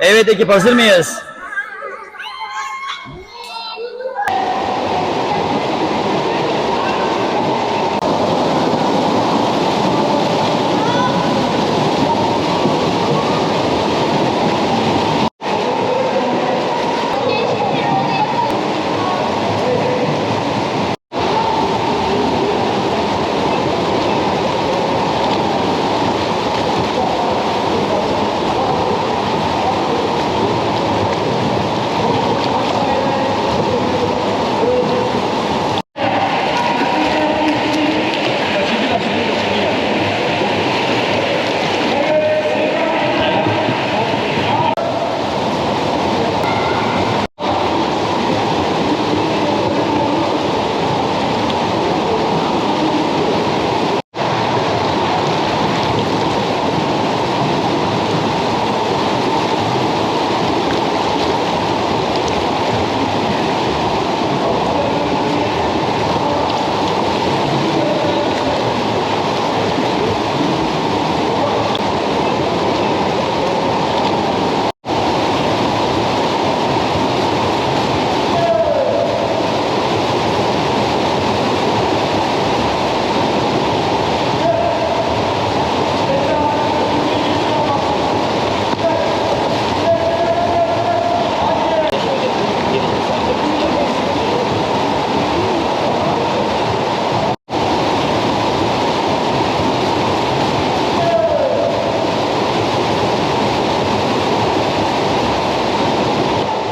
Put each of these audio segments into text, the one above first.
Evet ekip hazır mıyız?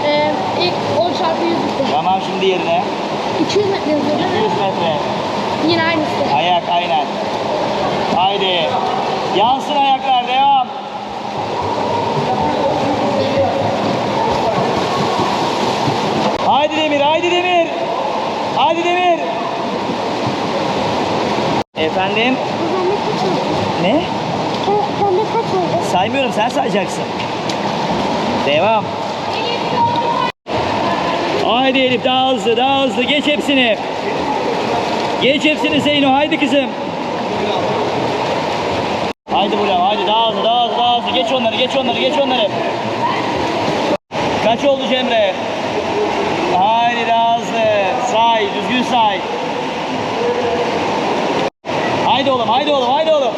Ee, ilk 10 çarpı 100 bitti. Tamam şimdi yerine. 200 metre yazıyor değil 200 mi? metre. Yine aynısı. Ayak aynen. Haydi. Yansın ayaklar devam. Haydi Demir, haydi Demir. Haydi Demir. Efendim? Pembe kaç oldu? Ne? Pembe kaç oldu? Saymıyorum sen sayacaksın. Devam. Haydi Elif daha hızlı daha hızlı geç hepsini. Geç hepsini Zeyno haydi kızım. Haydi Bula haydi daha hızlı daha hızlı daha hızlı geç onları geç onları geç onları. Kaç oldu Cemre? Haydi daha hızlı. Say düzgün say. Haydi oğlum haydi oğlum haydi oğlum.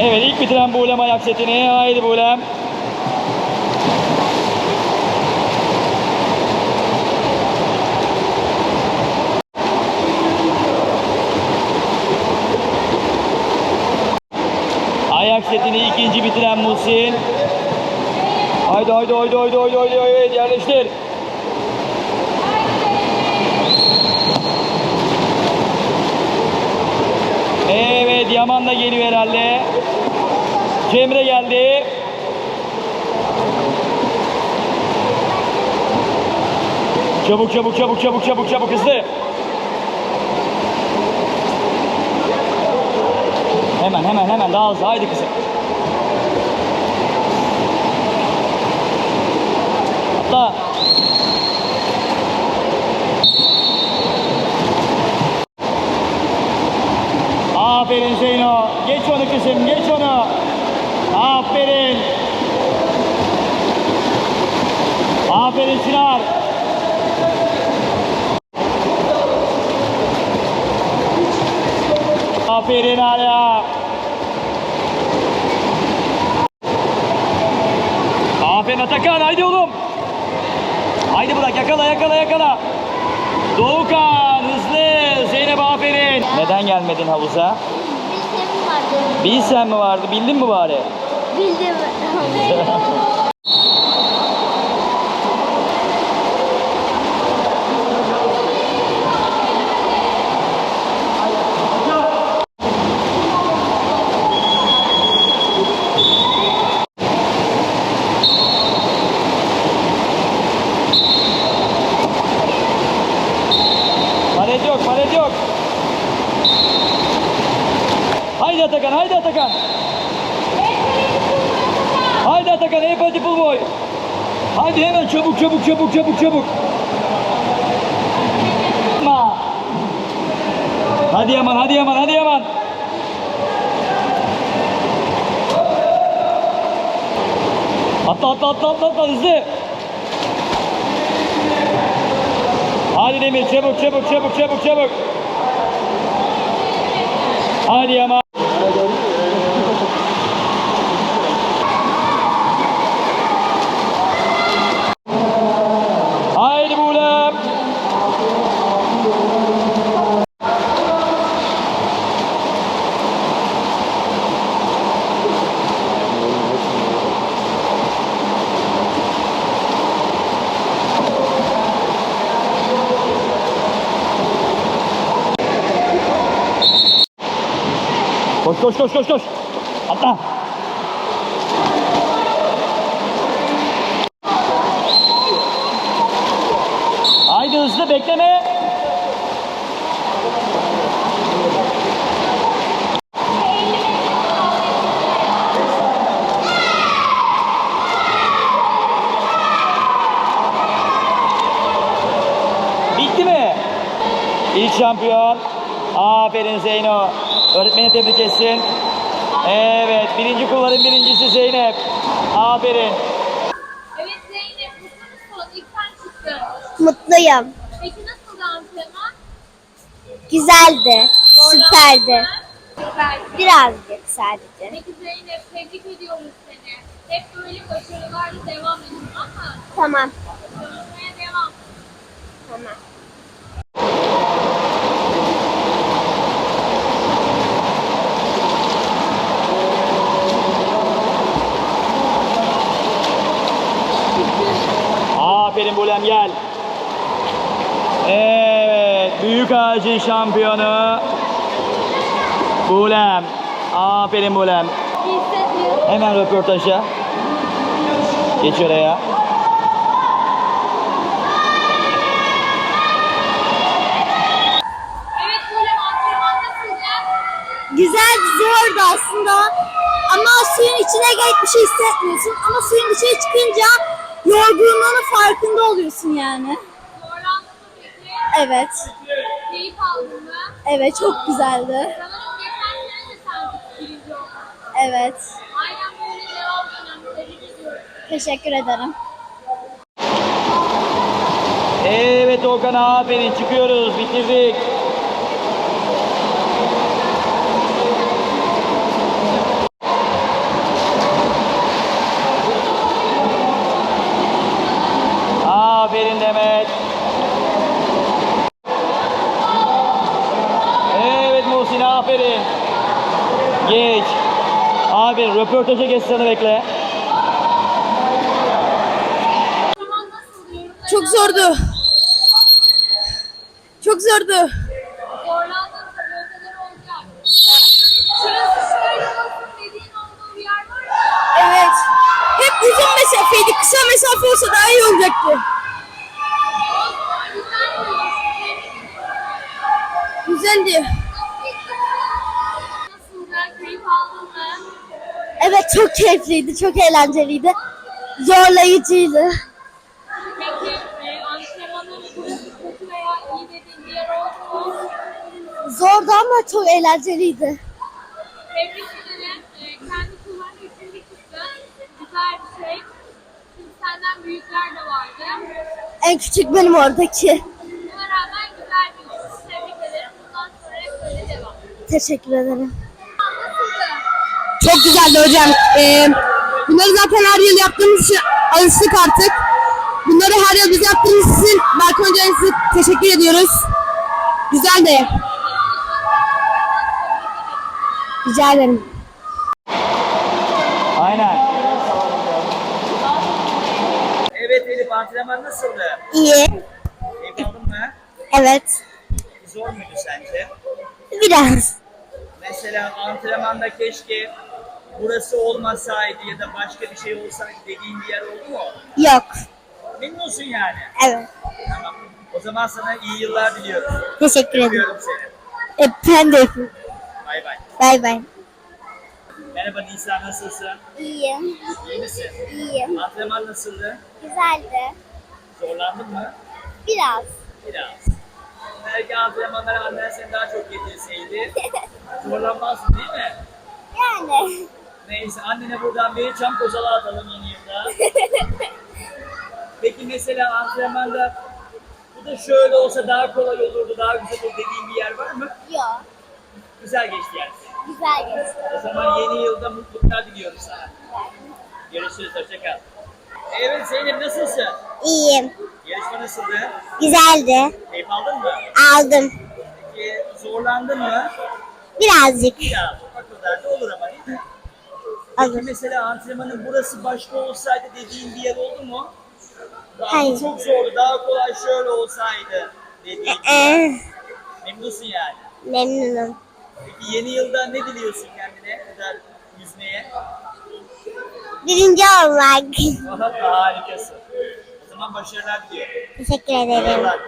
Evet ilk bitiren Setini. Haydi Buğlem. Ayak setini ikinci bitiren Muhsin. Haydi haydi haydi haydi haydi haydi haydi yerleştir. Evet Yaman da geliyor herhalde. Cemre geldi. Çabuk çabuk çabuk çabuk çabuk çabuk hızlı. Hemen hemen hemen daha hızlı haydi kızım. Atla. Aferin Zeyno. Geç onu kızım, geç onu. Aferin. Aferin Çınar. Aferin Ala. Aferin Atakan, haydi oğlum. Haydi bırak, yakala, yakala, yakala. Doğukan, hızlı. Zeynep aferin. Neden gelmedin havuza? Bilsem mi vardı? Bildin mi bari? Bildim. Atakan, haydi Atakan. Haydi Atakan, empati bul boy. Haydi hemen çabuk çabuk çabuk çabuk çabuk. Hadi Yaman, hadi Yaman, hadi Yaman. Atla atla atla atla atla hızlı. Hadi Demir çabuk çabuk çabuk çabuk çabuk. Hadi Yaman. Koş koş koş koş koş. Atla. Haydi hızlı bekleme. Bitti mi? İlk şampiyon. Aferin Zeyno. Öğretmeni tebrik etsin. Evet, birinci kulların birincisi Zeynep. Aferin. Evet Zeynep mutlu musun? İlk sen çıktın. Mutluyum. Peki nasıldı antrenman? Güzeldi. Süperdi. Birazcık sadece. Peki Zeynep tebrik ediyoruz seni. Hep böyle başarılarla devam edin ama Tamam. çalışmaya devam. Tamam. Bulem gel. Evet, büyük ağacın şampiyonu Bulem. Aferin Bulem. Hemen röportaja. Geç oraya. Güzel, zordu aslında. Ama suyun içine girip bir şey hissetmiyorsun. Ama suyun dışarı çıkınca yorgunluğunun farkında oluyorsun yani. Zorlandın mı peki? Evet. Keyif aldın mı? Evet, çok güzeldi. Sanırım geçen sene de sen birinci oldun. Evet. Aynen böyle devam dönem. Tebrik ediyorum. Teşekkür ederim. Evet Okan aferin çıkıyoruz bitirdik. Aferin Demet. Evet Muhsin aferin. Geç. Aferin röportaja geç sana bekle. Çok zordu. Çok zordu. Keyifliydi, çok eğlenceliydi. Zorlayıcıydı. Peki e, antrenmanın burası kötü veya iyi dediğin bir yer oldu mu? Zordu ama çok eğlenceliydi. Tebrik ederim. E, kendi kullarına üçüncü çıktı. Güzel bir şey. Şimdi senden büyükler de vardı. En küçük benim oradaki. Buna rağmen güzel bir uçuş. Tebrik ederim. Bundan sonra hep böyle devam. Teşekkür ederim. Çok güzeldi hocam. Ee, bunları zaten her yıl yaptığımız için alıştık artık. Bunları her yıl biz yaptığımız için Berk Hoca'ya size teşekkür ediyoruz. Güzeldi. Rica ederim. Aynen. Evet Elif antrenman nasıldı? İyi. Keyif aldın mı? Evet. Zor muydu sence? Biraz. Mesela antrenmanda keşke burası olmasaydı ya da başka bir şey olsaydı dediğin bir yer oldu mu? Yok. Memnunsun yani. Evet. Tamam. O zaman sana iyi yıllar diliyorum. Teşekkür ederim. Öpüyorum seni. E, ben de. Bay bay. Bay bay. Merhaba Nisa nasılsın? İyiyim. İyi misin? İyiyim. Antrenman nasıldı? Güzeldi. Zorlandın mı? Biraz. Biraz. Belki antrenmanlara annen seni daha çok getirseydi zorlanmazdın değil mi? Yani. Neyse annene buradan bir çam kozalağı atalım yeni yılda. Peki mesela antrenmanda bu da şöyle olsa daha kolay olurdu, daha güzel olur dediğin bir yer var mı? Yok. Güzel geçti yani. Güzel geçti. O zaman yeni yılda mutluluklar diliyorum sana. Görüşürüz, hoşça kal. Evet Zeynep nasılsın? İyiyim. Yarışma nasıldı? Güzeldi. Keyif aldın mı? Aldım. Peki zorlandın mı? Birazcık. Ya o kadar da olur ama değil mi? Peki mesela antrenmanın burası başka olsaydı dediğin bir yer oldu mu? Daha Hayır. çok zordu, daha kolay şöyle olsaydı dediğin bir Ee, yer. Memnunsun yani. memnunum. Peki yeni yılda ne diliyorsun kendine? Güzel yüzmeye. Birinci olmak. Harikasın. O zaman başarılar diliyorum. Teşekkür ederim. Başarılar.